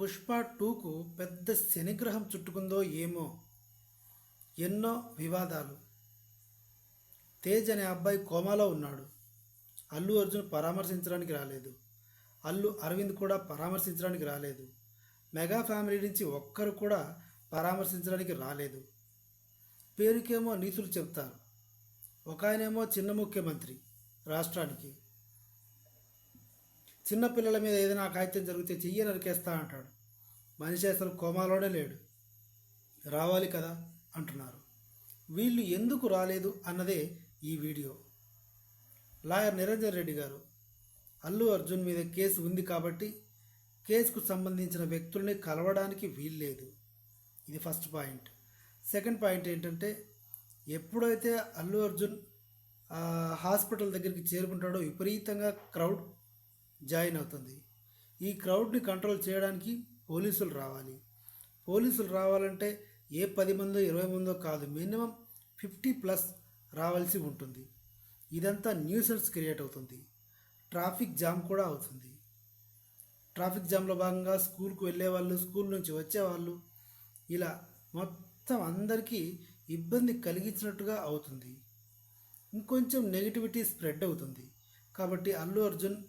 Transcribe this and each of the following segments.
పుష్ప టూకు పెద్ద శనిగ్రహం చుట్టుకుందో ఏమో? ఎన్నో వివాదాలు. తేజ్ అనే అబ్బాయి కోమాలో ఉన్నాడు. అల్లు అర్జున్ పరామర్శించడానికి రాలేదు. అల్లు అరవింద్ కూడా పరామర్శించడానికి రాలేదు. మెగా ఫ్యామిలీ నుంచి ఒక్కరు కూడా పరామర్శించడానికి రాలేదు. పేరుకేమో నీతులు చెప్తారు ఒక ఆయనేమో చిన్న ముఖ్యమంత్రి రాష్ట్రానికి. చిన్నపిల్లల మీద ఏదైనా కాగితం జరిగితే చెయ్యి నరికేస్తా అంటాడు. మనిషి అసలు కోమాలోనే లేడు. రావాలి కదా అంటున్నారు. వీళ్ళు ఎందుకు రాలేదు అన్నదే ఈ వీడియో. లాయర్ నిరంజన్ రెడ్డి గారు అల్లు అర్జున్ మీద కేసు ఉంది కాబట్టి కేసుకు సంబంధించిన వ్యక్తుల్ని కలవడానికి వీల్లేదు ఇది ఫస్ట్ పాయింట్. సెకండ్ పాయింట్ ఏంటంటే ఎప్పుడైతే అల్లు అర్జున్ హాస్పిటల్ దగ్గరికి చేరుకుంటాడో విపరీతంగా క్రౌడ్ జాయిన్ అవుతుంది. ఈ క్రౌడ్ని కంట్రోల్ చేయడానికి పోలీసులు రావాలి. పోలీసులు రావాలంటే ఏ పది మందో ఇరవై మందో కాదు మినిమం ఫిఫ్టీ ప్లస్ రావాల్సి ఉంటుంది. ఇదంతా న్యూసెన్స్ క్రియేట్ అవుతుంది. ట్రాఫిక్ జామ్ కూడా అవుతుంది. ట్రాఫిక్ జామ్లో భాగంగా స్కూల్కు వెళ్ళే వాళ్ళు స్కూల్ నుంచి వచ్చేవాళ్ళు ఇలా మొత్తం అందరికీ ఇబ్బంది కలిగించినట్టుగా అవుతుంది. ఇంకొంచెం నెగిటివిటీ స్ప్రెడ్ అవుతుంది. కాబట్టి అల్లు అర్జున్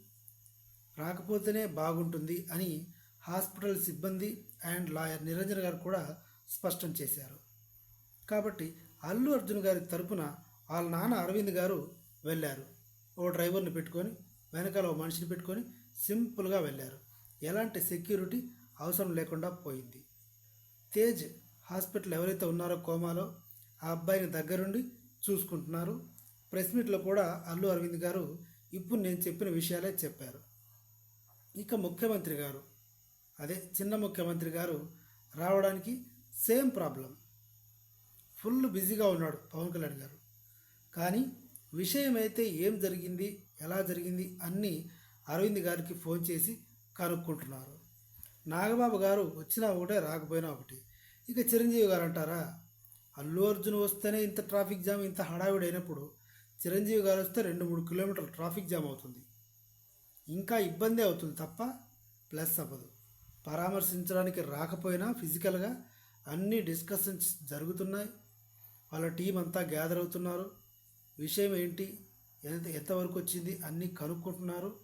రాకపోతేనే బాగుంటుంది అని హాస్పిటల్ సిబ్బంది అండ్ లాయర్ నిరంజన్ గారు కూడా స్పష్టం చేశారు. కాబట్టి అల్లు అర్జున్ గారి తరపున వాళ్ళ నాన్న అరవింద్ గారు వెళ్ళారు. ఓ డ్రైవర్ని పెట్టుకొని వెనకాల ఓ మనిషిని పెట్టుకొని సింపుల్గా వెళ్ళారు. ఎలాంటి సెక్యూరిటీ అవసరం లేకుండా పోయింది. తేజ్ హాస్పిటల్ ఎవరైతే ఉన్నారో కోమాలో ఆ అబ్బాయిని దగ్గరుండి చూసుకుంటున్నారు. ప్రెస్ మీట్లో కూడా అల్లు అరవింద్ గారు ఇప్పుడు నేను చెప్పిన విషయాలే చెప్పారు. ఇక ముఖ్యమంత్రి గారు అదే చిన్న ముఖ్యమంత్రి గారు రావడానికి సేమ్ ప్రాబ్లం. ఫుల్ బిజీగా ఉన్నాడు పవన్ కళ్యాణ్ గారు. కానీ విషయం అయితే ఏం జరిగింది ఎలా జరిగింది అన్నీ అరవింద్ గారికి ఫోన్ చేసి కనుక్కుంటున్నారు. నాగబాబు గారు వచ్చినా ఒకటే రాకపోయినా ఒకటి. ఇక చిరంజీవి గారు అంటారా అల్లు అర్జున్ వస్తేనే ఇంత ట్రాఫిక్ జామ్ ఇంత హడావిడి అయినప్పుడు చిరంజీవి గారు వస్తే రెండు మూడు కిలోమీటర్లు ట్రాఫిక్ జామ్ అవుతుంది. ఇంకా ఇబ్బంది అవుతుంది తప్ప ప్లస్ అవ్వదు. పరామర్శించడానికి రాకపోయినా ఫిజికల్గా అన్ని డిస్కషన్స్ జరుగుతున్నాయి. వాళ్ళ టీం అంతా గ్యాదర్ అవుతున్నారు. విషయం ఏంటి? ఎంత ఎంతవరకు వచ్చింది? అన్నీ కనుక్కుంటున్నారు.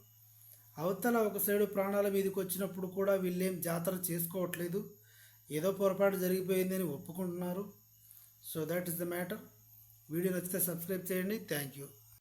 అవతల ఒక సైడు ప్రాణాల మీదకి వచ్చినప్పుడు కూడా వీళ్ళేం జాతర చేసుకోవట్లేదు. ఏదో పొరపాటు జరిగిపోయిందని ఒప్పుకుంటున్నారు. So that is the matter video నచ్చితే సబ్స్క్రైబ్ చేయండి. Thank you